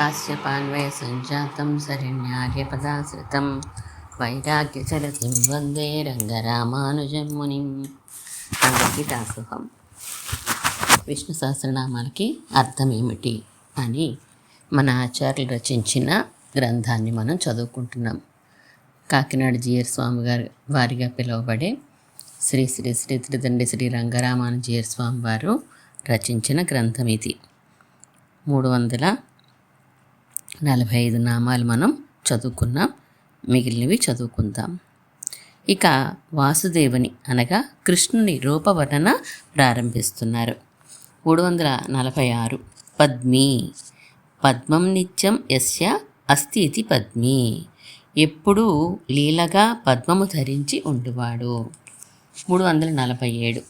కాశ్యపాన్వయ సంజాతం శరణ్యార్యపదాశ్రితం వైరాగ్యచరతిం వందే రంగరామానుజం మునిం అందరికీ దాసోహం విష్ణు సహస్రనామాలకి అర్థం ఏమిటి అని మన ఆచార్యులు రచించిన గ్రంథాన్ని మనం చదువుకుంటున్నాం. కాకినాడ జియర్ స్వామి గారి వారిగా పిలువబడే శ్రీ శ్రీ శ్రీ త్రిదండి శ్రీ రంగరామానుజీయర్ స్వామి వారు రచించిన గ్రంథం ఇది. మూడు వందల నలభై ఐదు నామాలు మనం చదువుకున్నాం. మిగిలినవి చదువుకుందాం. ఇక వాసుదేవుని అనగా కృష్ణుని రూపవర్ణన ప్రారంభిస్తున్నారు. మూడు వందల నలభై ఆరు పద్మి. పద్మం నిత్యం యస్య అస్తి ఇది పద్మి. ఎప్పుడూ లీలగా పద్మము ధరించి ఉండువాడు. మూడు వందల నలభై ఏడు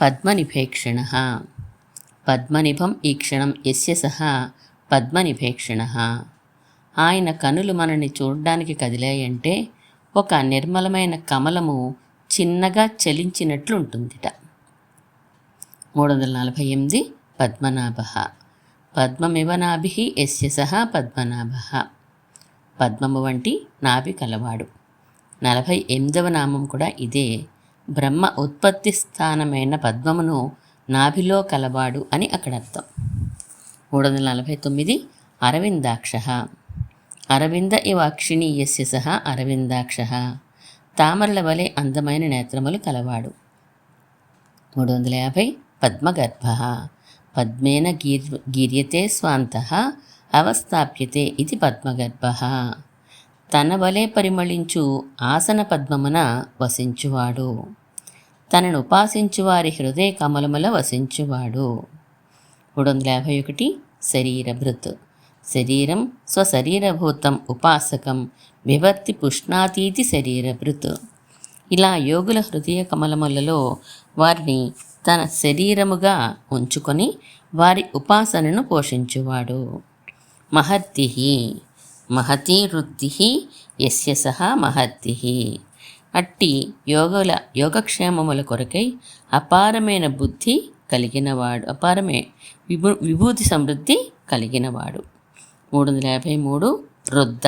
పద్మనిభేక్షణ. పద్మనిభం ఈ క్షణం యస్య సహా. పద్మనిభేక్షణ. ఆయన కనులు మనని చూడడానికి కదిలాయంటే ఒక నిర్మలమైన కమలము చిన్నగా చలించినట్లు ఉంటుందిట మూడు వందల నలభై ఎనిమిది పద్మనాభ. పద్మమివ నాభి యస్య సహా పద్మనాభ. పద్మము వంటి నాభి కలవాడు. నలభై ఎనిమిదవ నామం కూడా ఇదే. బ్రహ్మ ఉత్పత్తి స్థానమైన పద్మమును నాభిలో కలవాడు అని అక్కడ అర్థం మూడు వందల నలభై తొమ్మిది అరవిందాక్ష. అరవింద ఇవాక్షిణీయస్య సహా అరవిందాక్ష. తామరల వలె అందమైన నేత్రములు కలవాడు. మూడు వందల యాభై పద్మగర్భ. పద్మేన గీర్ గీర్యతే స్వాంత అవస్థాప్యతే ఇది పద్మగర్భ. తన వలె పరిమళించు ఆసన పద్మమున వసించువాడు. తనను ఉపాసించు వారి హృదయ కమలముల వసించువాడు. మూడు వందల యాభై ఒకటి శరీరభృత్. శరీరం స్వశరీరభూతం ఉపాసకం వివర్తి పుష్ణాతీతి శరీరభృత్. ఇలా యోగుల హృదయ కమలములలో వారిని తన శరీరముగా ఉంచుకొని వారి ఉపాసనను పోషించువాడు. మహర్తి మహతి వృత్తి యస్య సహా మహర్తి అట్టి యోగుల యోగక్షేమముల కొరకై అపారమైన బుద్ధి కలిగినవాడు అపారమే విభూ విభూతి సమృద్ధి కలిగినవాడు. మూడు వందల యాభై మూడు వృద్ధ.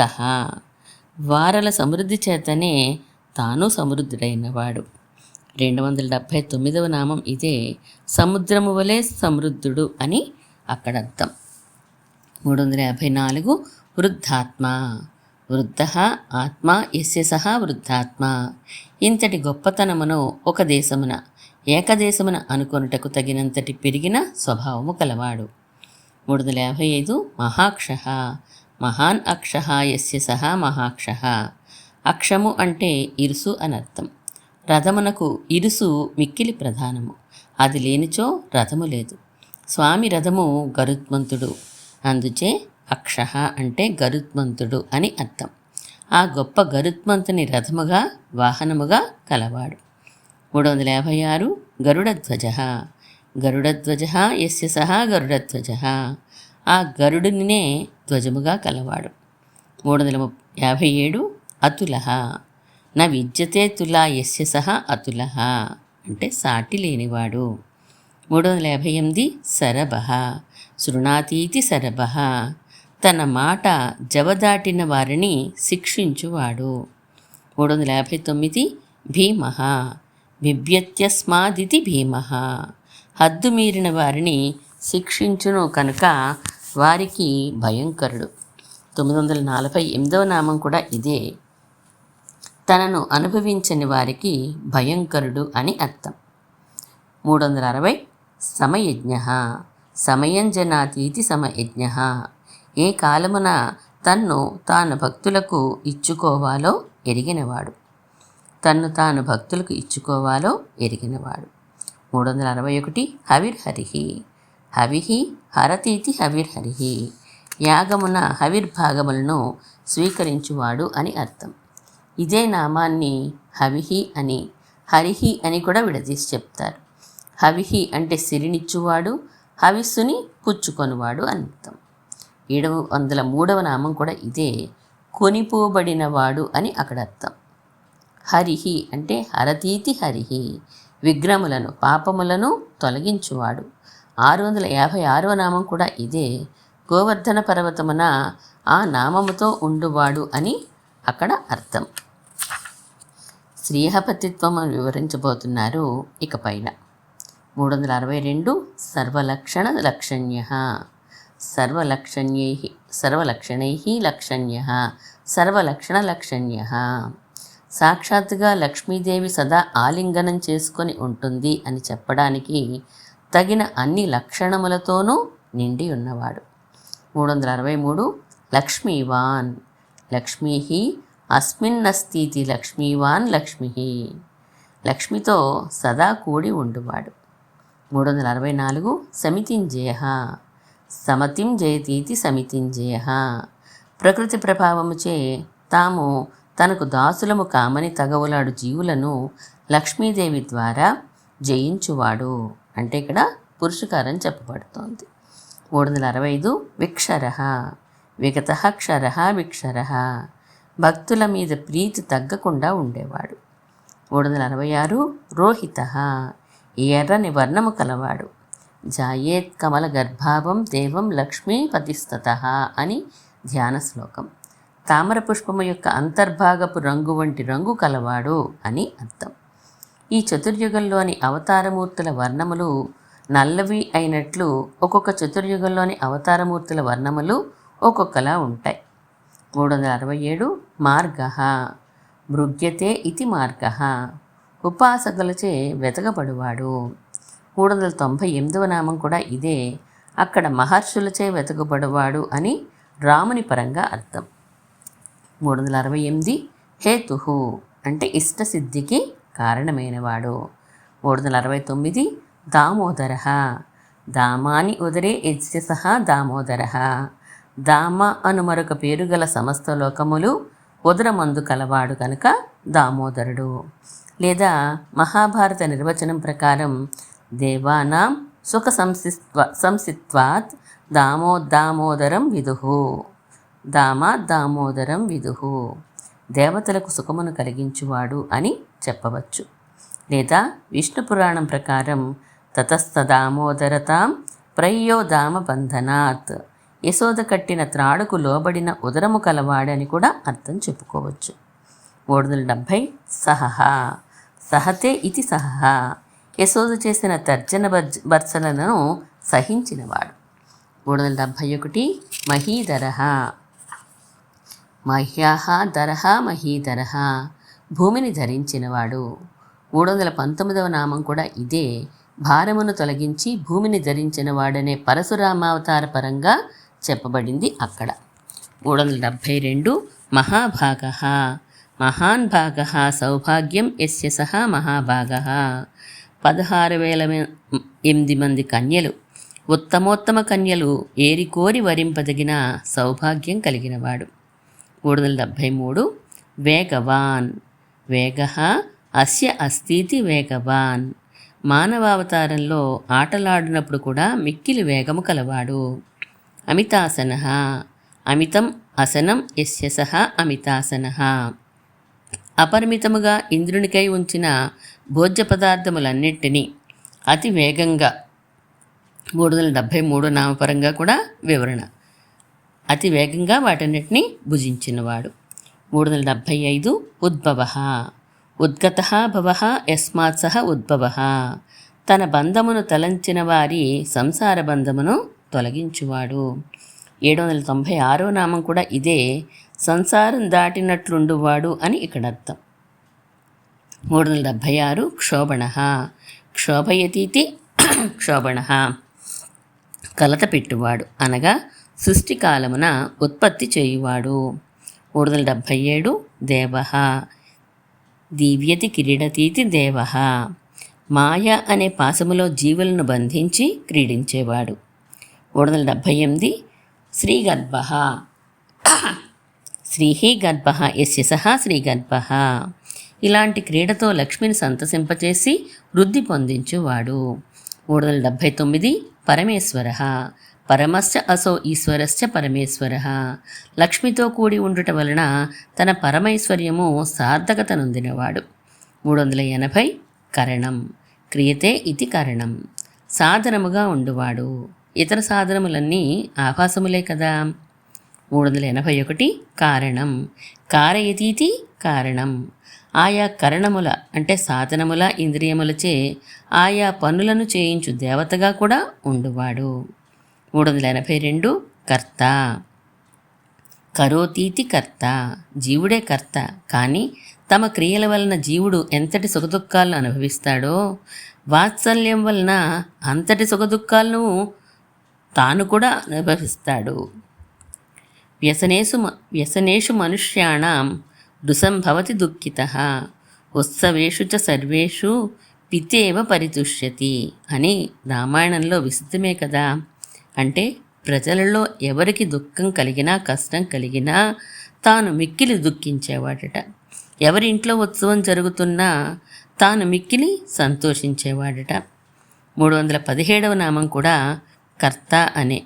వారల సమృద్ధి చేతనే తాను సమృద్ధుడైనవాడు. రెండు వందల డెబ్భై తొమ్మిదవ నామం ఇదే సముద్రము వలె సమృద్ధుడు అని అక్కడ అర్థం మూడు వందల యాభై నాలుగు వృద్ధాత్మ. వృద్ధ ఆత్మ ఎస్య సహా వృద్ధాత్మ. ఇంతటి గొప్పతనమును ఒక దేశమున ఏకదేశమున అనుకొనుటకు తగినంతటి పెరిగిన స్వభావము కలవాడు మూడు వందల యాభై ఐదు మహాక్ష మహాన్ అక్ష ఎస్య సహా మహాక్ష అక్షము అంటే ఇరుసు అనర్థం. రథమునకు ఇరుసు మిక్కిలి ప్రధానము. అది లేనిచో రథము లేదు. స్వామి రథము గరుత్మంతుడు. అందుచే అక్ష అంటే గరుత్మంతుడు అని అర్థం. ఆ గొప్ప గరుత్మంతుని రథముగా వాహనముగా కలవాడు. మూడు వందల యాభై ఆరు గరుడధ్వజ గరుడధ్వజ ఎస్య సహా గరుడధ్వజ. ఆ గరుడునినే ధ్వజముగా కలవాడు. మూడు వందల యాభై ఏడు అతుల. నా విద్యతే తులా ఎస్య సహా అతుల. అంటే సాటి లేనివాడు. మూడు వందల యాభై ఎనిమిది సరభ. శృణాతీతి సరభ. తన మాట జవదాటిన వారిని శిక్షించువాడు. మూడు వందల యాభై తొమ్మిది భీమ. బిభ్యత్యస్మాదితి భీమ. హద్దు మీరిన వారిని శిక్షించును కనుక వారికి భయంకరుడు. తొమ్మిది వందల నలభై ఎనిమిదవ నామం కూడా ఇదే. తనను అనుభవించని వారికి భయంకరుడు అని అర్థం. మూడు వందల అరవై సమయజ్ఞ. సమయం జనాతీతి సమయజ్ఞ. ఏ కాలమున తన్ను తాను భక్తులకు ఇచ్చుకోవాలో ఎరిగినవాడు. తన్ను తాను భక్తులకు ఇచ్చుకోవాలో ఎరిగినవాడు. మూడు వందల అరవై ఒకటి హవిర్హరిహి హవిహి హరతీతి హవిర్హరిహి యాగమున హవిర్భాగములను స్వీకరించువాడు అని అర్థం. ఇదే నామాన్ని హవిహి అని హరిహి అని కూడా విడదీసి చెప్తారు. హవిహి అంటే సిరినిచ్చువాడు హవిస్సుని పుచ్చుకొనివాడు అని అర్థం. ఏడవ వందల మూడవ నామం కూడా ఇదే కొనిపోబడినవాడు అని అక్కడ అర్థం. హరిహి అంటే హరతీతి హరిహి విగ్రహములను పాపములను తొలగించువాడు. ఆరు వందల యాభై ఆరవ నామం కూడా ఇదే. గోవర్ధన పర్వతమున ఆ నామముతో ఉండువాడు అని అక్కడ అర్థం. శ్రీహపతిత్వం వివరించబోతున్నారు ఇక పైన. మూడు వందల అరవై రెండు సర్వలక్షణ లక్షణ్య. సర్వలక్షణ్యై సర్వలక్షణై లక్షణ్య. సర్వలక్షణ లక్షణ్య. సాక్షాత్తుగా లక్ష్మీదేవి సదా ఆలింగనం చేసుకొని ఉంటుంది అని చెప్పడానికి తగిన అన్ని లక్షణములతోనూ నిండి ఉన్నవాడు. మూడు వందల అరవై మూడు లక్ష్మీవాన్ లక్ష్మీ అస్మిన్నస్తీతి లక్ష్మీవాన్ లక్ష్మి లక్ష్మితో సదా కూడి ఉండువాడు. మూడు వందల అరవై నాలుగు సమితింజేహ సమతిం జయతీతి సమితింజేహ ప్రకృతి ప్రభావముచే తాము తనకు దాసులము కామని తగవులాడు జీవులను లక్ష్మీదేవి ద్వారా జయించువాడు. అంటే ఇక్కడ పురుషకారం చెప్పబడుతోంది. మూడు వందల అరవై ఐదు విక్షర. విగత క్షర విక్షర. భక్తుల మీద ప్రీతి తగ్గకుండా ఉండేవాడు. మూడు వందల అరవై ఆరు రోహిత. ఎర్రని వర్ణము కలవాడు. జాయేత్ కమల గర్భావం దేవం లక్ష్మీ పతిస్తత అని ధ్యాన శ్లోకం. తామర పుష్పము యొక్క అంతర్భాగపు రంగు వంటి రంగు కలవాడు అని అర్థం. ఈ చతుర్యుగంలోని అవతారమూర్తుల వర్ణములు నల్లవి అయినట్లు ఒక్కొక్క చతుర్యుగంలోని అవతారమూర్తుల వర్ణములు ఒక్కొక్కలా ఉంటాయి. మూడు వందల అరవై ఏడు మార్గ మృగ్యతే ఇది మార్గ ఉపాసకులచే వెతకబడువాడు. మూడు వందల తొంభై ఎనిమిదవ నామం కూడా ఇదే అక్కడ మహర్షులచే వెతకబడువాడు అని రాముని పరంగా అర్థం. మూడు వందల అరవై ఎనిమిది హేతుహు అంటే ఇష్టసిద్ధికి కారణమైనవాడు. మూడు వందల అరవై తొమ్మిది దామోదర. దామాని ఉదరే యజ్య సహా దామోదర. దామ అను మరొక పేరు గల సమస్త లోకములు ఉదరమందు కలవాడు కనుక దామోదరుడు. లేదా మహాభారత నిర్వచనం ప్రకారం దేవానాం సుఖ సంసిత్వ సంసిత్వాత్ దామో దామోదరం విదుహు. దామ దామోదరం విదుహు. దేవతలకు సుఖమును కలిగించువాడు అని చెప్పవచ్చు. లేదా విష్ణు పురాణం ప్రకారం తతస్థ దామోదరతాం ప్రయ్యో దామ బంధనాత్. యశోద కట్టిన త్రాడుకు లోబడిన ఉదరము కలవాడని కూడా అర్థం చెప్పుకోవచ్చు. మూడు వందల డెబ్భై సహహ. సహతే ఇది సహహ. యశోద చేసిన తర్జన బర్జ బర్సలను సహించినవాడు. మూడు వందల డెబ్భై ఒకటి మహీధర. మహ్యాహ ధరహ మహీధర భూమిని ధరించినవాడు. మూడు వందల పంతొమ్మిదవ నామం కూడా ఇదే. భారమును తొలగించి భూమిని ధరించినవాడనే పరశురామావతార పరంగా చెప్పబడింది అక్కడ. మూడు వందల డెబ్భై రెండు మహాభాగ. మహాన్ భాగ సౌభాగ్యం ఎస్య సహా మహాభాగ. పదహారు వేల ఎనిమిది మంది కన్యలు. ఉత్తమోత్తమ కన్యలు ఏరికోరి వరింపదగిన సౌభాగ్యం కలిగినవాడు. మూడు వందల డెబ్భై మూడు వేగవాన్ వేగ అస్య అస్థితి వేగవాన్ మానవావతారంలో ఆటలాడినప్పుడు కూడా మిక్కిలి వేగము కలవాడు అమితాసన అమితం అసనం యస్య సహ అమితాసన అపరిమితముగా ఇంద్రునికై ఉంచిన భోజ్య పదార్థములన్నింటినీ అతి వేగంగా మూడు వందల డెబ్భై మూడు నామపరంగా కూడా వివరణ అతి వేగంగా వాటన్నిటినీ భుజించినవాడు. మూడు వందల డెబ్భై ఐదు ఉద్భవ. ఉద్గత భవ యస్మాత్ సహ ఉద్భవ. తన బంధమును తలంచిన వారి సంసార బంధమును తొలగించువాడు. ఏడు వందల తొంభై ఆరో నామం కూడా ఇదే సంసారం దాటినట్లుండువాడు అని ఇక్కడ అర్థం మూడు వందల డెబ్భై ఆరు క్షోభణ. క్షోభయతీతి క్షోభణ. కలత పెట్టువాడు అనగా సృష్టి కాలమున ఉత్పత్తి చేయువాడు. మూడు వందల డెబ్భై ఏడు దేవ. దివ్యతి కిరీడతీతి దేవ. మాయ అనే పాశములో జీవులను బంధించి క్రీడించేవాడు. మూడు వందల డెబ్భై ఎనిమిది శ్రీగర్భ. శ్రీహి గర్భ ఎస్య సహా శ్రీగర్భ. ఇలాంటి క్రీడతో లక్ష్మిని సంతసింపచేసి వృద్ధి పొందించువాడు. మూడు వందల డెబ్భై తొమ్మిది పరమేశ్వర. పరమశ్చ అసో ఈశ్వరశ్చ పరమేశ్వర. లక్ష్మితో కూడి ఉండుట వలన తన పరమైశ్వర్యము సార్థకత నొందినవాడు మూడు వందల ఎనభై కరణం. క్రియతే ఇది కరణం. సాధనముగా ఉండువాడు. ఇతర సాధనములన్నీ ఆభాసములే కదా. మూడు వందల ఎనభై ఒకటి కారణం. కారయతీతి కారణం. ఆయా కరణముల అంటే సాధనముల ఇంద్రియములచే ఆయా పనులను చేయించు దేవతగా కూడా ఉండువాడు. మూడు వందల ఎనభై రెండు కర్త. కరోతీతి కర్త జీవుడే కర్త. కానీ తమ క్రియల వలన జీవుడు ఎంతటి సుఖదుఖాలను అనుభవిస్తాడో వాత్సల్యం వలన అంతటి సుఖదుఖాలను తాను కూడా అనుభవిస్తాడు. వ్యసనేషు మ- వ్యసనేషు మనుష్యాణం దుసంభవతి దుఃఖిత. ఉత్సవేషు చ సర్వేషు పితేవ పరితుష్యతి అని రామాయణంలో విశుద్ధమే కదా. అంటే ప్రజలలో ఎవరికి దుఃఖం కలిగినా కష్టం కలిగినా తాను మిక్కిలి దుఃఖించేవాడట. ఎవరి ఇంట్లో ఉత్సవం జరుగుతున్నా తాను మిక్కిలి సంతోషించేవాడట. మూడు వందల పదిహేడవ నామం కూడా కర్త అనే.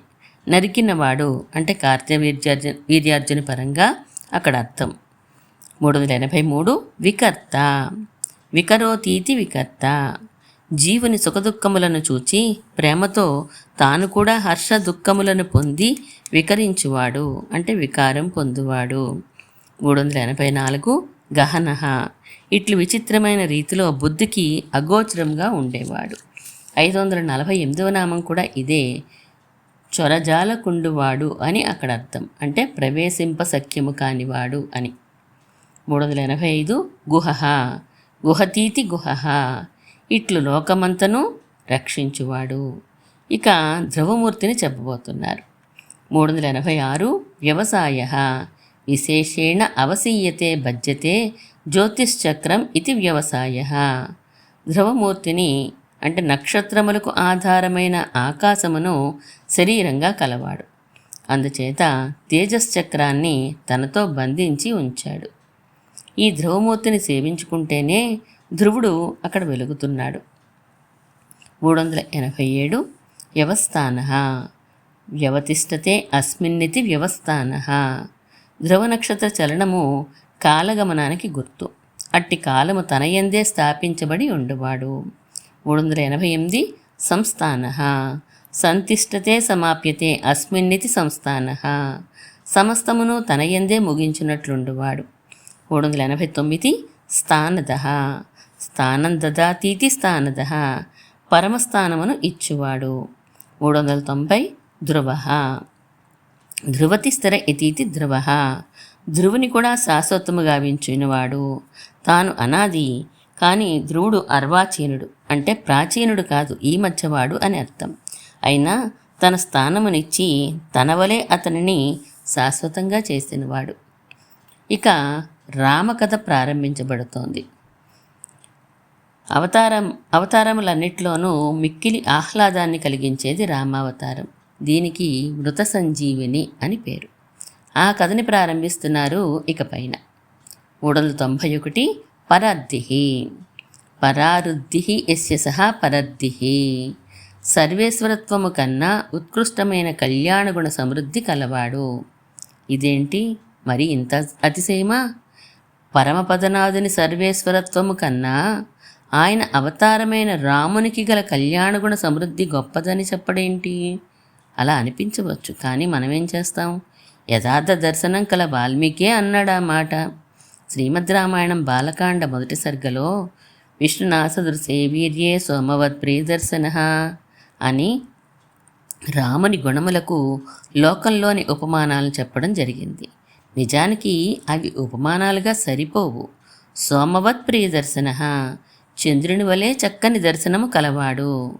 నరికినవాడు అంటే కార్తవీర్యార్జున వీర్యార్జున పరంగా అక్కడ అర్థం. మూడు వందల ఎనభై మూడు వికర్త. వికరోతీతి వికర్త. జీవుని సుఖదుఖములను చూచి ప్రేమతో తాను కూడా హర్ష దుఃఖములను పొంది వికరించువాడు అంటే వికారం పొందువాడు. మూడు వందల ఎనభై నాలుగు గహన ఇట్లు విచిత్రమైన రీతిలో బుద్ధికి అగోచరంగా ఉండేవాడు. ఐదు వందల నలభై ఎనిమిదవ నామం కూడా ఇదే. చొరజాలకుండువాడు అని అక్కడ అర్థం అంటే ప్రవేశింప సఖ్యము కానివాడు అని. మూడు వందల ఎనభై ఐదు గుహ గుహతీతి గుహ ఇట్లు లోకమంతను రక్షించువాడు. ఇక ధ్రువమూర్తిని చెప్పబోతున్నారు. మూడు వందల ఎనభై ఆరు వ్యవసాయ విశేషేణ అవసీయతే భజ్యతే జ్యోతిశ్చక్రం ఇది వ్యవసాయ. ధ్రువమూర్తిని అంటే నక్షత్రములకు ఆధారమైన ఆకాశమును శరీరంగా కలవాడు. అందుచేత తేజశ్చక్రాన్ని తనతో బంధించి ఉంచాడు. ఈ ధ్రువమూర్తిని సేవించుకుంటేనే ధ్రువుడు అక్కడ వెలుగుతున్నాడు. మూడు వందల ఎనభై ఏడు వ్యవస్థాన. వ్యవతిష్టతే అస్మిన్నితి వ్యవస్థాన. ధ్రువ నక్షత్ర చలనము కాలగమనానికి గుర్తు. అట్టి కాలము తనయందే స్థాపించబడి ఉండువాడు. మూడు వందల ఎనభై ఎనిమిది సంస్థాన. సంతిష్టతే సమాప్యతే అస్మిన్నితి సంస్థాన. సమస్తమును తనయందే ముగించినట్లుండువాడు. మూడు వందల ఎనభై తొమ్మిది స్థానద. స్థానం దదాతీతి స్థానద. పరమస్థానమును ఇచ్చువాడు. మూడు వందల తొంభై ధ్రువ. ధ్రువతి స్థిర ఇతీతి ధ్రువ. ధ్రువుని కూడా శాశ్వతము గావించినవాడు. తాను అనాది కానీ ధ్రువుడు అర్వాచీనుడు అంటే ప్రాచీనుడు కాదు ఈ మధ్యవాడు అని అర్థం. అయినా తన స్థానమునిచ్చి తనవలే అతనిని శాశ్వతంగా చేసినవాడు. ఇక రామకథ ప్రారంభించబడుతోంది. అవతారం అవతారములన్నిట్లోనూ మిక్కిలి ఆహ్లాదాన్ని కలిగించేది రామావతారం. దీనికి మృత సంజీవిని అని పేరు. ఆ కథని ప్రారంభిస్తున్నారు ఇకపైన మూడు వందల తొంభై ఒకటి పరద్ది పరారుద్ధి ఎస్య సహా పరద్ది సర్వేశ్వరత్వము కన్నా ఉత్కృష్టమైన కళ్యాణగుణ సమృద్ధి కలవాడు. ఇదేంటి? మరి ఇంత అతిశయమా? పరమపదనాథుని సర్వేశ్వరత్వము కన్నా ఆయన అవతారమైన రామునికి గల కళ్యాణగుణ సమృద్ధి గొప్పదని చెప్పడేంటి? అలా అనిపించవచ్చు కానీ మనమేం చేస్తాం? యథార్థ దర్శనం కల వాల్మీకే అన్నాడు మాట. శ్రీమద్ రామాయణం బాలకాండ మొదటి సర్గలో విష్ణునాసదృశే వీర్యే సోమవత్ ప్రియదర్శన అని రాముని గుణములకు లోకంలోని ఉపమానాలు చెప్పడం జరిగింది. నిజానికి అవి ఉపమానాలుగా సరిపోవు. సోమవత్ ప్రియదర్శన చంద్రుని వలె చక్కని దర్శనము కలవాడు.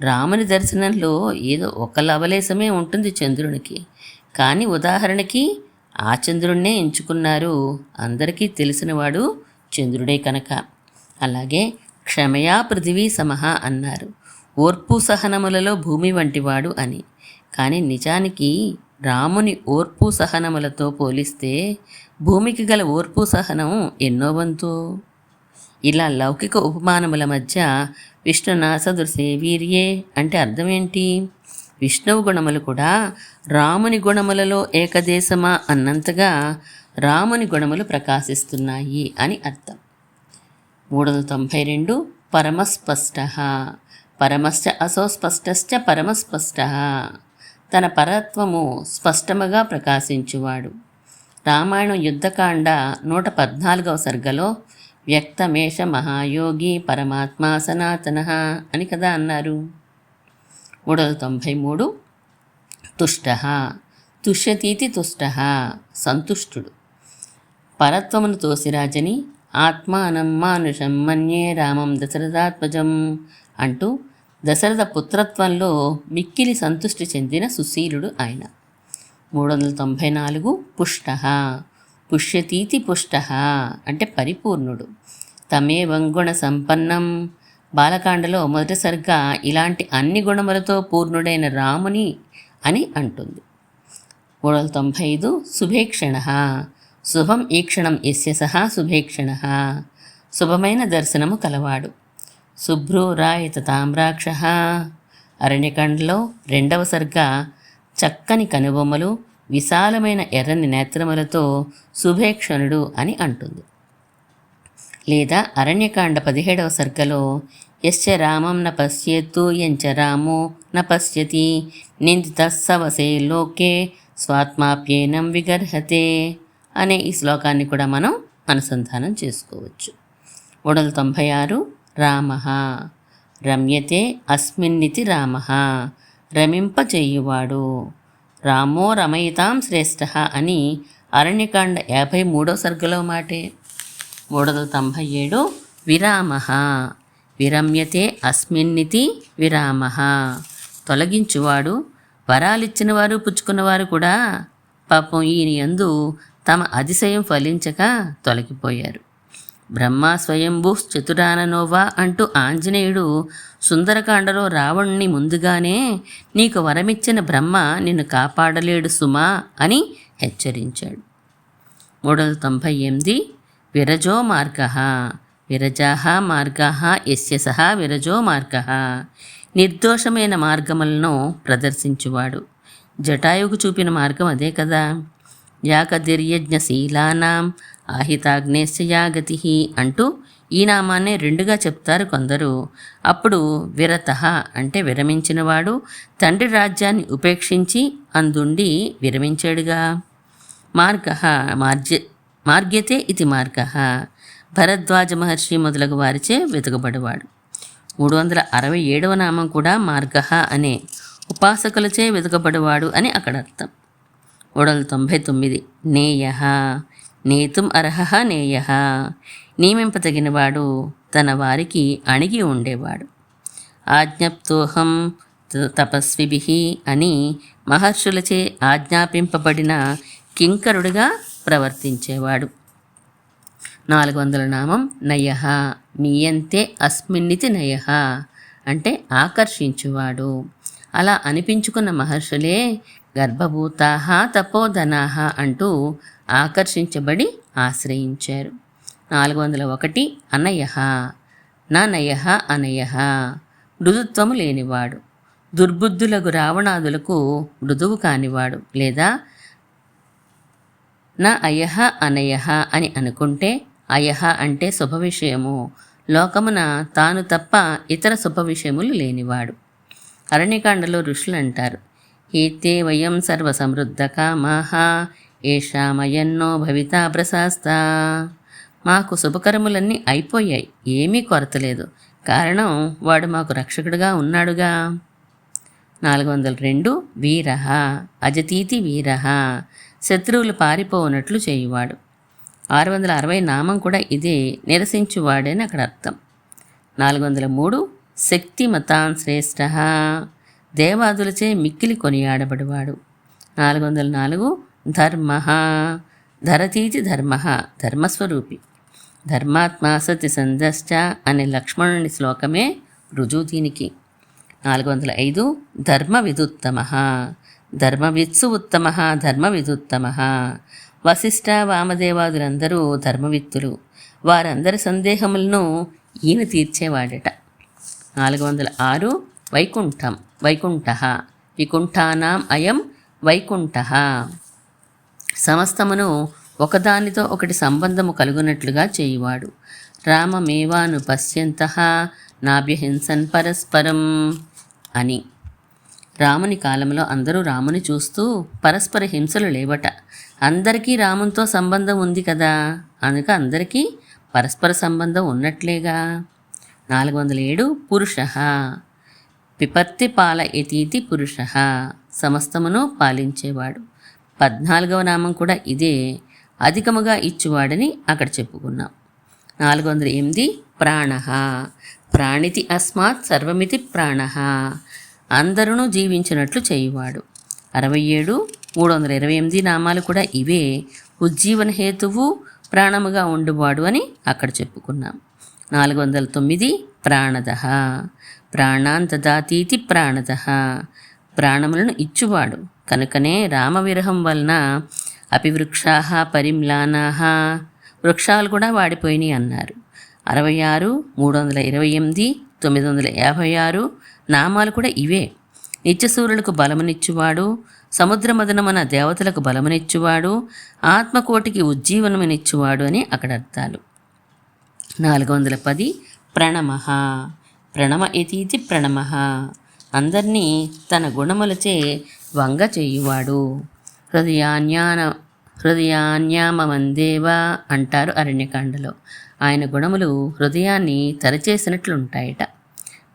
రాముని దర్శనంలో ఏదో ఒక లవలేశమే ఉంటుంది చంద్రునికి. కానీ ఉదాహరణకి ఆ చంద్రుణ్ణే ఎంచుకున్నారు. అందరికీ తెలిసినవాడు చంద్రుడే కనుక. అలాగే క్షమయా పృథివీ సమహ అన్నారు. ఓర్పు సహనములలో భూమి వంటివాడు అని. కానీ నిజానికి రాముని ఓర్పు సహనములతో పోలిస్తే భూమికి గల ఓర్పు సహనం ఎన్నో వంతు? ఇలా లౌకిక ఉపమానముల మధ్య విష్ణునా సదృశే వీర్యే అంటే అర్థమేంటి? విష్ణువు గుణములు కూడా రాముని గుణములలో ఏకదేశమా అన్నంతగా రాముని గుణములు ప్రకాశిస్తున్నాయి అని అర్థం. మూడు వందల తొంభై రెండు పరమస్పష్ట. పరమశ్చ అసోస్పష్టశ్చ పరమస్పష్ట. తన పరత్వము స్పష్టముగా ప్రకాశించువాడు. రామాయణం యుద్ధకాండ నూట పద్నాలుగవ సర్గలో వ్యక్తమేష మహాయోగి పరమాత్మా సనాతన అని కదా అన్నారు. మూడు వందల తొంభై మూడు తుష్ట తుష్యతీతి తుష్ట సంతుష్టుడు. పరత్వమును తోసిరాజని ఆత్మానం మానుషం మన్యే రామం దశరథాత్మజం అంటూ దశరథ పుత్రత్వంలో మిక్కిలి సంతృష్టి చెందిన సుశీలుడు ఆయన. మూడు వందల తొంభై నాలుగు పుష్ట పుష్యతీతి పుష్ట అంటే పరిపూర్ణుడు. తమే వంగుణ సంపన్నం. బాలకాండలో మొదటిసరిగా ఇలాంటి అన్ని గుణములతో పూర్ణుడైన రాముని అని అంటుంది. మూడు వందల తొంభై ఐదు శుభేక్షణ శుభం ఈక్షణం ఎస్య సహా శుభేక్షణ శుభమైన దర్శనము కలవాడు. శుభ్రూరాయత తామ్రాక్ష. అరణ్యకాండలో రెండవ సరిగా చక్కని కనుబొమ్మలు విశాలమైన ఎర్రని నేత్రములతో శుభేక్షణుడు అని అంటుంది. లేదా అరణ్యకాండ పదిహేడవ సర్గలో యశ్చ రామం న పశ్యేత్తు ఎంచ రామో న పశ్యతి నిందిత సవసే లోకే స్వాత్మాప్యేనం విగర్హతే అనే ఈ శ్లోకాన్ని కూడా మనం అనుసంధానం చేసుకోవచ్చు. మూడు తొంభై ఆరు రామ. రమ్యతే అస్మిన్నితి రామ. రమింపచేయువాడు రామో రమయితాం శ్రేష్ఠ అని అరణ్యకాండ యాభై మూడో సర్గలో మాటే. మూడు వందల తొంభై ఏడు విరామ. విరమ్యతే అస్మిన్నితి విరామ. తొలగించువాడు వరాలిచ్చిన వారు పుచ్చుకున్నవారు కూడా పాపం ఈయన యందు తమ అతిశయం ఫలించక తొలగిపోయారు. బ్రహ్మ స్వయంభూ చతురాననోవా అంటూ ఆంజనేయుడు సుందరకాండలో రావణ్ణి ముందుగానే నీకు వరమిచ్చిన బ్రహ్మ నిన్ను కాపాడలేడు సుమా అని హెచ్చరించాడు. మూడు వందల తొంభై ఎనిమిది విరజో మార్గ విరజా మార్గా ఎస్య సహా విరజో మార్గ. నిర్దోషమైన మార్గములను ప్రదర్శించువాడు. జటాయుకు చూపిన మార్గం అదే కదా. యాకదిర్యజ్ఞశీలానాం ఆహితాగ్నేస్యయాగతి అంటూ ఈ నామాన్నే రెండుగా చెప్తారు కొందరు. అప్పుడు విరత అంటే విరమించినవాడు తండ్రి రాజ్యాన్ని ఉపేక్షించి అందుండి విరమించాడుగా. మార్గ మార్జ మార్గ్యతే ఇది మార్గ. భరద్వాజ మహర్షి మొదలగు వారిచే వెతుకబడేవాడు. మూడు వందల అరవై ఏడవ నామం కూడా మార్గ అనే ఉపాసకులచే వెతుకబడేవాడు అని అక్కడ అర్థం. మూడు వందల తొంభై తొమ్మిది నేయ. నేతుం అర్హ నేయ. నియమింపతగినవాడు తన వారికి అణిగి ఉండేవాడు. ఆజ్ఞప్తోహం తపస్విభి అని మహర్షులచే ఆజ్ఞాపింపబడిన కింకరుడిగా ప్రవర్తించేవాడు. నాలుగు వందల నామం నయ. నీయంతే అస్మిన్నితి నయ అంటే ఆకర్షించువాడు. అలా అనిపించుకున్న మహర్షులే గర్భభూతాహ తపోధనాహ అంటూ ఆకర్షించబడి ఆశ్రయించారు. నాలుగు వందల ఒకటి అనయ నా నయ అనయ మృదుత్వము లేనివాడు. దుర్బుద్ధులకు రావణాదులకు మృదువు కానివాడు లేదా నా అయహ అనయహ అని అనుకుంటే అయహ అంటే శుభ విషయము. లోకమున తాను తప్ప ఇతర శుభ విషయములు లేనివాడు. అరణ్యకాండలో ఋషులు అంటారు హీతే వయం సర్వసమృద్ధ కామాహ ఏషామయన్నో భవితా ప్రశాస్త. మాకు శుభకరములన్నీ అయిపోయాయి ఏమీ కొరత లేదు కారణం వాడు మాకు రక్షకుడుగా ఉన్నాడుగా. నాలుగు వందల రెండు వీర అజతీతి వీర శత్రువులు పారిపోనట్లు చేయువాడు. ఆరు వందల అరవై నామం కూడా ఇదే నిరసించువాడని అక్కడ అర్థం. నాలుగు వందల మూడు శక్తిమతాన్ శ్రేష్ఠ దేవాదులచే మిక్కిలి కొనియాడబడివాడు. నాలుగు వందల నాలుగు ధర్మ ధరతీతి ధర్మ ధర్మస్వరూపి ధర్మాత్మా సతి సందశ్చ అనే లక్ష్మణుని శ్లోకమే రుజువు దీనికి। నాలుగు వందల ఐదు ధర్మ విదుత్తమ ధర్మవిత్సు ఉత్తమ ధర్మ విదుత్తమ వశిష్ఠ వామదేవాదులందరూ ధర్మవిత్తులు। వారందరి సందేహములను ఈయన తీర్చేవాడట। నాలుగు వందల ఆరు వైకుంఠం వైకుంఠ। వికుంఠానాం అయం వైకుంఠ। సమస్తమును ఒకదానితో ఒకటి సంబంధము కలుగునట్లుగా చేయువాడు. రామమేవాను పశ్యంత నాభ్యహింసన్ పరస్పరం అని. రాముని కాలంలో అందరూ రాముని చూస్తూ పరస్పర హింసలు లేవట. అందరికీ రామునితో సంబంధం ఉంది కదా? అందుక అందరికీ పరస్పర సంబంధం ఉన్నట్లేగా? నాలుగు వందల ఏడు పురుష. పిపత్తి పాల ఇతీతి పురుష. సమస్తమును పాలించేవాడు. పద్నాలుగవ నామం కూడా ఇదే అధికముగా ఇచ్చువాడని అక్కడ చెప్పుకున్నాం. నాలుగు వందల ఎనిమిది ప్రాణ. ప్రాణితి అస్మాత్ సర్వమితి ప్రాణ. అందరూ జీవించినట్లు చేయువాడు. అరవై ఏడు మూడు వందల ఇరవై ఎనిమిది నామాలు కూడా ఇవే ఉజ్జీవన హేతువు ప్రాణముగా ఉండువాడు అని అక్కడ చెప్పుకున్నాం. నాలుగు వందల తొమ్మిది ప్రాణద. ప్రాణాంతదాతీతి ప్రాణద. ప్రాణములను ఇచ్చువాడు. కనుకనే రామవిరహం వలన అపివృక్షా పరిమ్లానా వృక్షాలు కూడా వాడిపోయినాయి అన్నారు. అరవై ఆరు మూడు వందల ఇరవై ఎనిమిది తొమ్మిది వందల యాభై ఆరు నామాలు కూడా ఇవే. నిత్యసూరులకు బలమునిచ్చువాడు సముద్రమదనమన దేవతలకు బలమునిచ్చువాడు ఆత్మకోటికి ఉజ్జీవనమునిచ్చువాడు అని అక్కడ అర్థాలు. నాలుగు వందల పది ప్రణమ. ప్రణమ ఇతీతి ప్రణమ. అందరినీ తన గుణములచే వంగ చేయువాడు. హృదయాన్యాన హృదయాన్యామమందేవా అంటారు అరణ్యకాండలో. ఆయన గుణములు హృదయాన్ని తరచేసినట్లుంటాయట.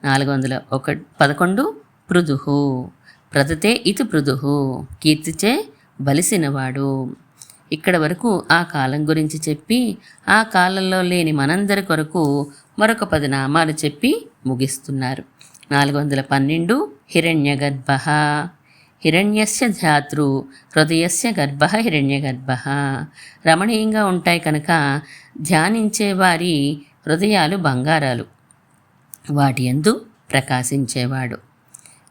నాలుగు వందల ఒక పదకొండు పృదుహు ప్రతతే ఇతి పృదుహు కీర్తిచే బలిసినవాడు. ఇక్కడ వరకు ఆ కాలం గురించి చెప్పి ఆ కాలంలో లేని మనందరి కొరకు మరొక పది నామాలు చెప్పి ముగిస్తున్నారు. నాలుగు వందల పన్నెండు హిరణ్యగర్భ. హిరణ్యస్య ధాతృ హృదయస్య గర్భ హిరణ్యగర్భ. రమణీయంగా ఉంటాయి కనుక ధ్యానించే వారి హృదయాలు బంగారాలు. వాటి ఎందు ప్రకాశించేవాడు.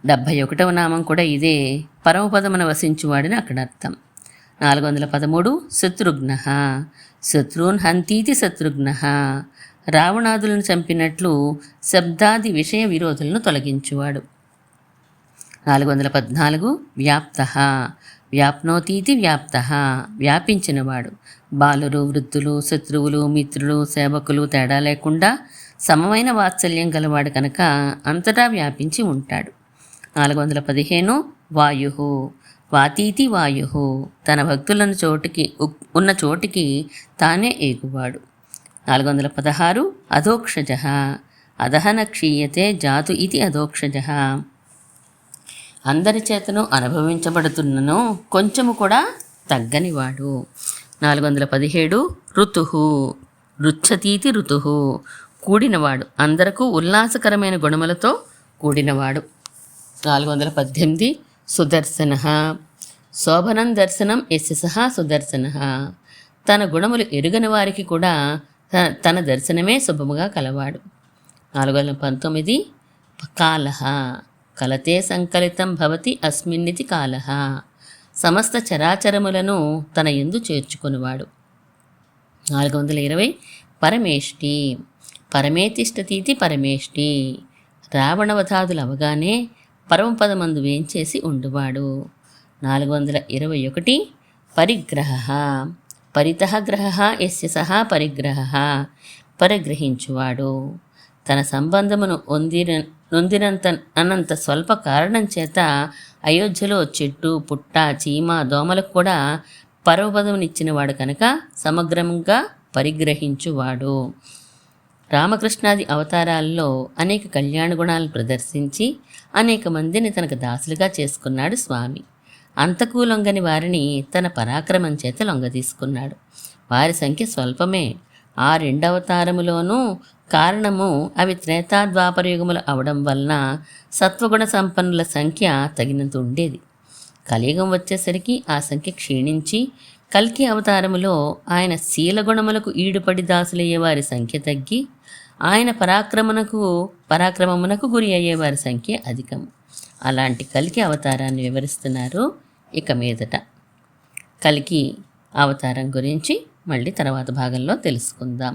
డెబ్భై ఒకటవ నామం కూడా ఇదే పరమపదమున వసించువాడని అక్కడ అర్థం. నాలుగు వందల పదమూడు శత్రుఘ్న. శత్రున్ హంతీతి శత్రుఘ్న. రావణాదులను చంపినట్లు శబ్దాది విషయ విరోధులను తొలగించువాడు. నాలుగు వందల పద్నాలుగు వ్యాప్త. వ్యాప్నోతీతి వ్యాప్త. వ్యాపించినవాడు. బాలురు వృద్ధులు శత్రువులు మిత్రులు సేవకులు తేడా లేకుండా సమమైన వాత్సల్యం గలవాడు కనుక అంతటా వ్యాపించి ఉంటాడు. నాలుగు వందల పదిహేను వాయు వాతీతి వాయు తన భక్తులను చోటికి ఉన్న చోటికి తానే ఏగువాడు. నాలుగు వందల పదహారు అధోక్షజ. అదహన క్షీయతే జాతు ఇది అధోక్షజ. అందరి చేతను అనుభవించబడుతున్నను కొంచెము కూడా తగ్గనివాడు నాలుగు వందల పదిహేడు ఋతు రుచ్చతీతి ఋతు కూడినవాడు. అందరకు ఉల్లాసకరమైన గుణములతో కూడినవాడు. నాలుగు వందల పద్దెనిమిది సుదర్శన. శోభనం దర్శనం ఎస్య సహా సుదర్శన. తన గుణములు ఎరుగని వారికి కూడా తన దర్శనమే శుభముగా కలవాడు. నాలుగు వందల పంతొమ్మిది కాలహ కలతే సంకలితం భవతి అస్మిన్నితి కాల. సమస్త చరాచరములను తన ఎందు చేర్చుకునివాడు. నాలుగు వందల ఇరవై పరమేష్టి పరమేతిష్టతీతి పరమేష్టి రావణవధాదులు అవగానే పరమపదమందు వేంచేసి ఉండువాడు. నాలుగు వందల ఇరవై ఒకటి పరిగ్రహ. పరితః గ్రహ ఎస్య సహా పరిగ్రహ. పరిగ్రహించువాడు. తన సంబంధమును పొందిన నొందినంత అనంత స్వల్ప కారణం చేత అయోధ్యలో చెట్టు పుట్ట చీమ దోమలకు కూడా పరమపదమునిచ్చినవాడు కనుక సమగ్రంగా పరిగ్రహించువాడు. రామకృష్ణాది అవతారాల్లో అనేక కళ్యాణ గుణాలను ప్రదర్శించి అనేక మందిని తనకు దాసులుగా చేసుకున్నాడు స్వామి. అంతకు లొంగని వారిని తన పరాక్రమం చేత లొంగదీసుకున్నాడు. వారి సంఖ్య స్వల్పమే. ఆ రెండవతారములోనూ కారణము అవి త్రేతాద్వాపరయుగములు అవడం వలన సత్వగుణ సంపన్నుల సంఖ్య తగినంత ఉండేది. కలియుగం వచ్చేసరికి ఆ సంఖ్య క్షీణించి కల్కి అవతారములో ఆయన శీలగుణములకు ఈడుపడి దాసులయ్యే వారి సంఖ్య తగ్గి ఆయన పరాక్రమణకు పరాక్రమమునకు గురి అయ్యే వారి సంఖ్య అధికం అలాంటి కలికి అవతారాన్ని వివరిస్తున్నారు ఇక మీదట. కలికి అవతారం గురించి మళ్ళీ తర్వాత భాగంలో తెలుసుకుందాం.